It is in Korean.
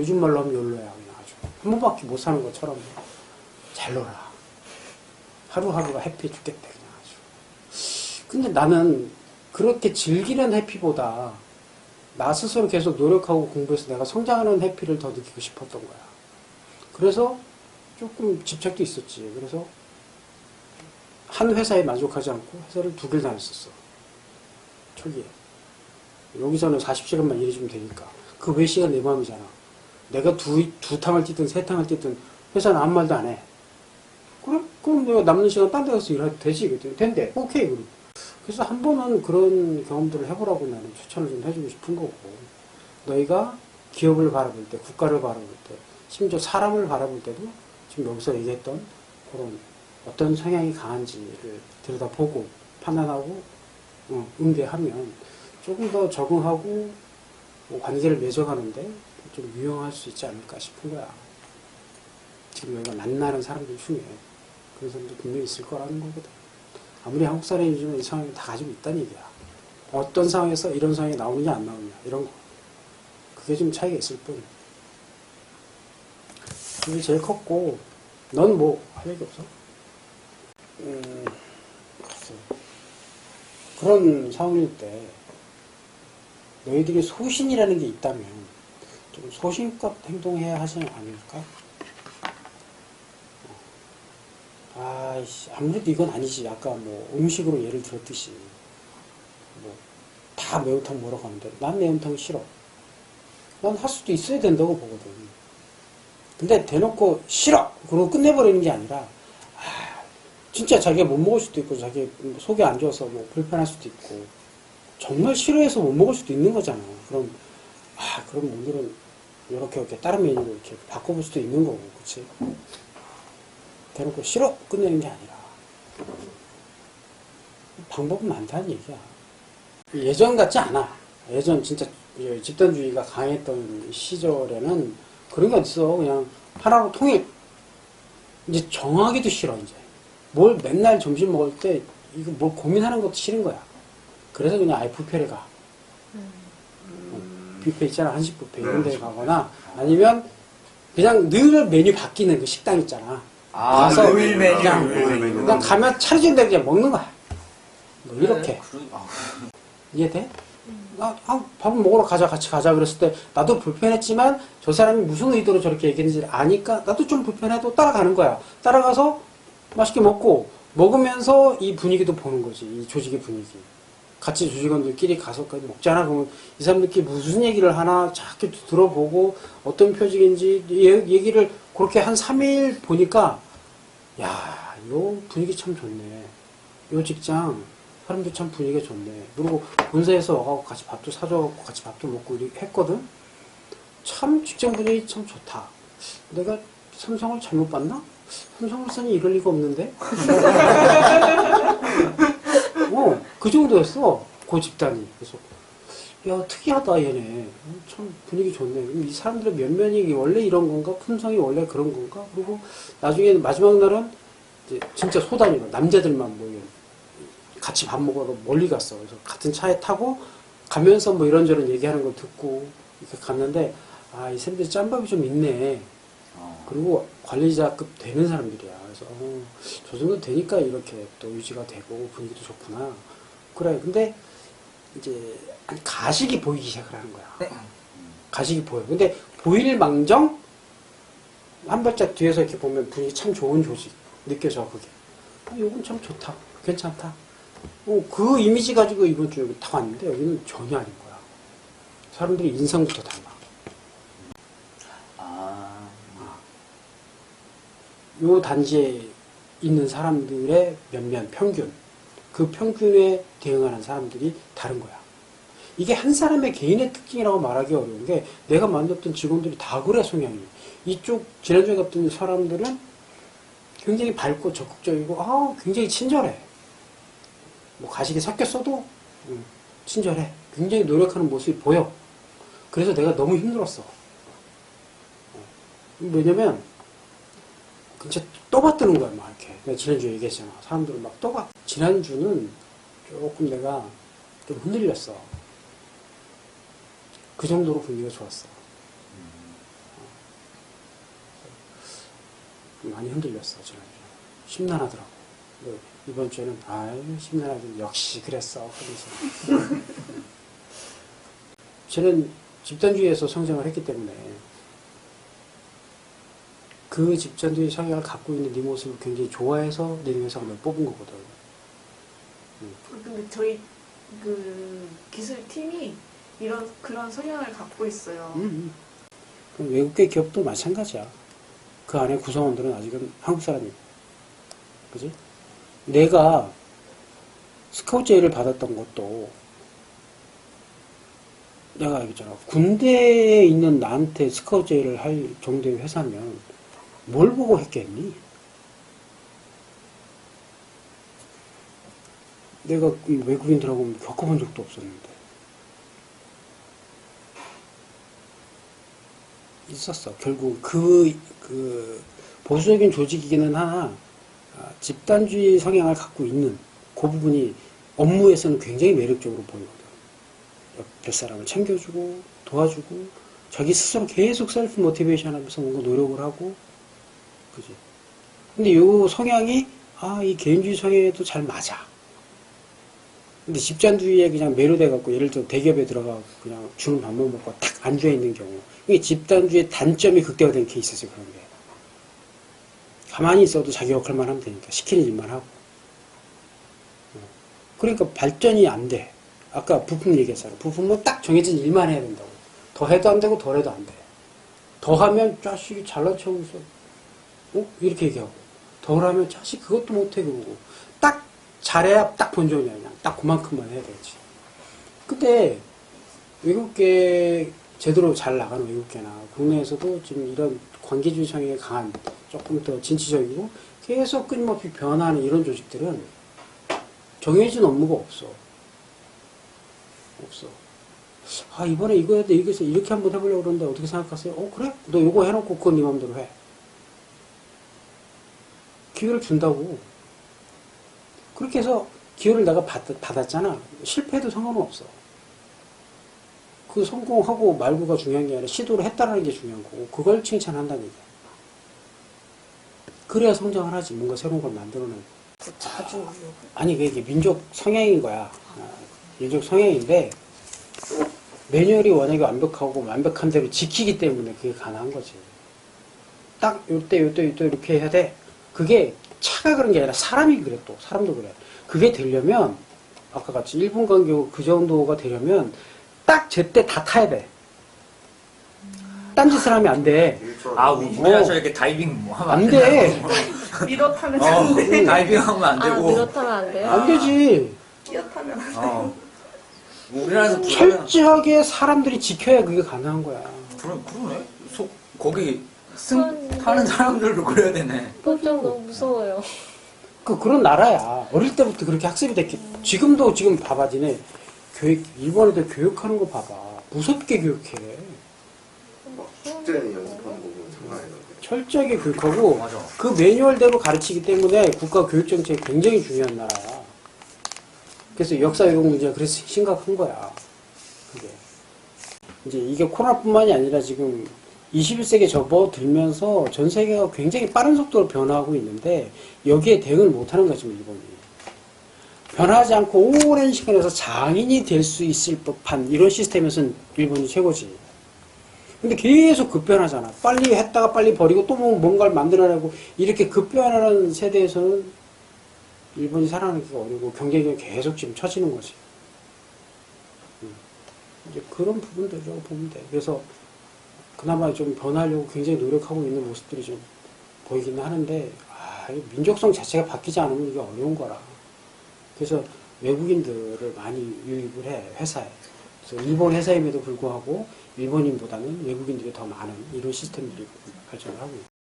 요즘 말로 하면 욜로야 그냥 아주. 한 번밖에 못 사는 것처럼 잘 놀아. 하루하루가 해피해 죽겠다 그냥 아주. 근데 나는 그렇게 즐기는 해피보다 나 스스로 계속 노력하고 공부해서 내가 성장하는 해피를 더 느끼고 싶었던 거야. 그래서 조금 집착도 있었지. 그래서 한 회사에 만족하지 않고 회사를 두 개를 다녔었어. 초기에. 여기서는 40시간만 일해주면 되니까. 그 외 시간 내 마음이잖아 내가 두, 두 탕을 뛰든 세 탕을 뛰든 회사는 아무 말도 안 해. 그래? 그럼 내가 남는 시간 딴 데 가서 일해도 되지. 된대. 오케이. 그럼. 그래서 한 번은 그런 경험들을 해보라고 나는 추천을 좀 해주고 싶은 거고. 너희가 기업을 바라볼 때, 국가를 바라볼 때, 심지어 사람을 바라볼 때도 지금 여기서 얘기했던 그런 어떤 성향이 강한지를 들여다보고 판단하고 어, 응대하면 조금 더 적응하고 뭐 관계를 맺어가는데 좀 유용할 수 있지 않을까 싶은 거야. 지금 여기가 만나는 사람들 중에 그런 사람도 분명히 있을 거라는 거거든. 아무리 한국 사람이지만 이 상황이 다 가지고 있다는 얘기야. 어떤 상황에서 이런 상황이 나오느냐 안 나오느냐 이런 거. 그게 좀 차이가 있을 뿐. 그게 제일 컸고 넌 뭐 할 얘기 없어? 음. 그런 상황일 때 너희들이 소신이라는 게 있다면 좀 소신껏 행동해야 하지 않을까? 어. 아이씨, 아무래도 이건 아니지. 아까 뭐 음식으로 예를 들었듯이 뭐 다 매운탕 먹으러 가는데 난 매운탕 싫어. 난 할 수도 있어야 된다고 보거든. 근데 대놓고 싫어! 그러고 끝내버리는 게 아니라 아, 진짜 자기가 못 먹을 수도 있고 자기 속이 안 좋아서 뭐 불편할 수도 있고 정말 싫어해서 못 먹을 수도 있는 거잖아. 그럼 아 그럼 오늘은 이렇게 이렇게 다른 메뉴로 이렇게 바꿔볼 수도 있는 거고, 그렇지? 대놓고 싫어 끝내는 게 아니라 방법은 많다는 얘기야. 예전 같지 않아. 예전 진짜 이 집단주의가 강했던 시절에는 그런 게 있어. 그냥 하나로 통일. 이제 정하기도 싫어 이제. 뭘 맨날 점심 먹을 때 이거 뭘 고민하는 것도 싫은 거야. 그래서 그냥 아예 뷔페를 가. 어, 뷔페 있잖아 한식 뷔페 이런 데 가거나 아니면 그냥 늘 메뉴 바뀌는 그 식당 있잖아. 아, 가서 늘 메뉴, 그냥, 늘 메뉴. 그냥 가면 차려진 데 그냥 먹는 거야. 뭐 이렇게 그러, 아, 이해돼? 아, 아, 밥 먹으러 가자 같이 가자 그랬을 때 나도 불편했지만 저 사람이 무슨 의도로 저렇게 얘기했는지 아니까 나도 좀 불편해도 따라가는 거야. 따라가서 맛있게 먹고 먹으면서 이 분위기도 보는 거지. 이 조직의 분위기. 같이 조직원들끼리 가서 먹잖아. 그러면 이 사람들끼리 무슨 얘기를 하나 자꾸 들어보고 어떤 표정인지 얘- 얘기를 그렇게 한 3일 보니까 야, 요 분위기 참 좋네. 요 직장 사람들 참 분위기가 좋네. 그리고 본사에서 와가고 같이 밥도 사줘갖고 같이 밥도 먹고 이렇게 했거든. 참 직장 분위기 참 좋다. 내가 삼성을 잘못 봤나? 삼성물산이 이럴 리가 없는데? 어, 그 정도였어. 그 집단이. 그래서, 야, 특이하다, 얘네. 어, 참 분위기 좋네. 이 사람들의 면면이 원래 이런 건가? 품성이 원래 그런 건가? 그리고 나중에 마지막 날은 이제 진짜 소단이고, 남자들만 모여. 같이 밥 먹으러 멀리 갔어. 그래서 같은 차에 타고 가면서 뭐 이런저런 얘기하는 걸 듣고 이렇게 갔는데, 아, 이 사람들이 짬밥이 좀 있네. 어. 그리고 관리자급 되는 사람들이야. 그래서 어, 저 정도 되니까 이렇게 또 유지가 되고 분위기도 좋구나. 그래. 근데 이제 아니, 가식이 보이기 시작을 하는 거야. 네. 가식이 보여. 근데 보일 망정 한 발짝 뒤에서 이렇게 보면 분위기 참 좋은 조직 느껴져 그게. 어, 이건 참 좋다. 괜찮다. 어, 그 이미지 가지고 이번 주에 다 왔는데 여기는 전혀 아닌 거야. 사람들이 인상부터 달라. 아, 요 단지에 있는 사람들의 면면 평균 그 평균에 대응하는 사람들이 다른 거야. 이게 한 사람의 개인의 특징이라고 말하기 어려운 게 내가 만났던 직원들이 다 그래 성향이. 이쪽 지난주에 갔던 사람들은 굉장히 밝고 적극적이고 아 굉장히 친절해. 뭐 가식이 섞였어도 음, 친절해. 굉장히 노력하는 모습이 보여. 그래서 내가 너무 힘들었어. 어, 왜냐면 진짜 떠받드는 거야, 막 이렇게. 내가 지난주에 얘기했잖아. 사람들은 막 떠받. 지난주는 조금 내가 좀 흔들렸어. 그 정도로 분위기가 좋았어. 많이 흔들렸어, 지난주에. 심란하더라고. 근데 이번 주에는, 아유, 심란하지. 역시 그랬어. 그래서. 저는 집단주의에서 성장을 했기 때문에 그 집단주의 성향을 갖고 있는 네 모습을 굉장히 좋아해서 내널 뽑은 거거든. 근데 저희 그 기술팀이 이런 그런 성향을 갖고 있어요. 음, 음. 외국계 기업도 마찬가지야. 그 안에 구성원들은 아직은 한국 사람이고. 그지? 내가 스카우트 제의를 받았던 것도 내가 얘기했잖아. 군대에 있는 나한테 스카우트 제의를 할 정도의 회사면 뭘 보고 했겠니? 내가 이 외국인들하고 겪어본 적도 없었는데. 있었어. 결국 그, 그, 보수적인 조직이기는 하나, 아, 집단주의 성향을 갖고 있는 그 부분이 업무에서는 굉장히 매력적으로 보이거든. 옆에 사람을 챙겨주고, 도와주고, 자기 스스로 계속 셀프 모티베이션 하면서 뭔가 노력을 하고, 그지. 근데 요 성향이, 아, 이 개인주의 성향에도 잘 맞아. 근데 집단주의에 그냥 매료돼갖고, 예를 들어 대기업에 들어가 그냥 주는 밥만 먹고 딱 앉아있는 경우. 이게 집단주의 단점이 극대화된 케이스지, 그런 게. 가만히 있어도 자기 역할만 하면 되니까. 시키는 일만 하고. 어. 그러니까 발전이 안 돼. 아까 부품 얘기했잖아. 부품은 딱 정해진 일만 해야 된다고. 더 해도 안 되고 덜 해도 안 돼. 더 하면 자식이 잘난 척하고 있어. 어? 이렇게 얘기하고. 덜 하면 자식 그것도 못해 그러고. 딱 잘해야 딱 본전이야 그냥. 딱 그만큼만 해야 되지. 근데 외국계 제대로 잘 나가는 외국계나 국내에서도 지금 이런 관계주의 성향이 강한 조금 더 진취적이고 계속 끊임없이 변하는 이런 조직들은 정해진 업무가 없어. 없어. 아, 이번에 이거 해도 이거서 이렇게 한번 해보려고 그러는데 어떻게 생각하세요? 어, 그래? 너 이거 해놓고 그건 네 맘대로 해. 기회를 준다고. 그렇게 해서 기회를 내가 받, 받았잖아. 실패해도 상관은 없어. 그 성공하고 말고가 중요한 게 아니라 시도를 했다라는 게 중요한 거고, 그걸 칭찬한다는 얘기야. 그래야 성장을 하지. 뭔가 새로운 걸 만들어내고. 자주 아니, 그게 민족 성향인 거야. 어, 민족 성향인데, 매뉴얼이 워낙에 완벽하고 완벽한 대로 지키기 때문에 그게 가능한 거지. 딱, 요때, 요때, 요때 이렇게 해야 돼. 그게 차가 그런 게 아니라 사람이 그래, 또. 사람도 그래. 그게 되려면, 아까 같이 1분 간격 그 정도가 되려면, 딱 제때 다 타야 돼. 딴짓을 하면 안 돼. 아, 우리나라서 이렇게 다이빙 뭐 하면 안 돼. 미러 타면 어, 안 돼. 다이빙 하면 안 아, 되고. 늘어타면 안 돼요? 안 되지. 뛰어 타면 안 돼. 어. 우리나라에서 불하면 철저하게 사람들이 지켜야 그게 가능한 거야. 그러, 그러네. 소, 거기 승 타는 사람들도 그래야 되네. 그좀 너무 무서워요. 그, 그런 나라야. 어릴 때부터 그렇게 학습이 됐기. 지금도 지금 봐봐, 니네. 교육, 일본 애들 교육하는 거 봐봐. 무섭게 교육해. 막 숙제는 연습하는 거 보면 장난 아니던데. 철저하게 교육하고, 맞아. 그 매뉴얼대로 가르치기 때문에 국가 교육 정책이 굉장히 중요한 나라야. 그래서 역사 왜곡 문제가 그래서 심각한 거야. 그게. 이제 이게 코로나뿐만이 아니라 지금 21세기에 접어들면서 전 세계가 굉장히 빠른 속도로 변화하고 있는데 여기에 대응을 못하는 거지, 일본이. 변하지 않고 오랜 시간에서 장인이 될 수 있을 법한 이런 시스템에서는 일본이 최고지. 근데 계속 급변하잖아. 빨리 했다가 빨리 버리고 또 뭐- 뭔가를 만들어내고 이렇게 급변하는 세대에서는 일본이 살아남기가 어려고 경쟁이 계속 지금 처지는 거지. 음. 이제 그런 부분들이라고 보면 돼. 그래서 그나마 좀 변하려고 굉장히 노력하고 있는 모습들이 좀 보이기는 하는데, 아, 이 민족성 자체가 바뀌지 않으면 이게 어려운 거라. 그래서 외국인들을 많이 유입을 해, 회사에. 그래서 일본 회사임에도 불구하고 일본인보다는 외국인들이 더 많은 이런 시스템들이 발전을 하고 있다.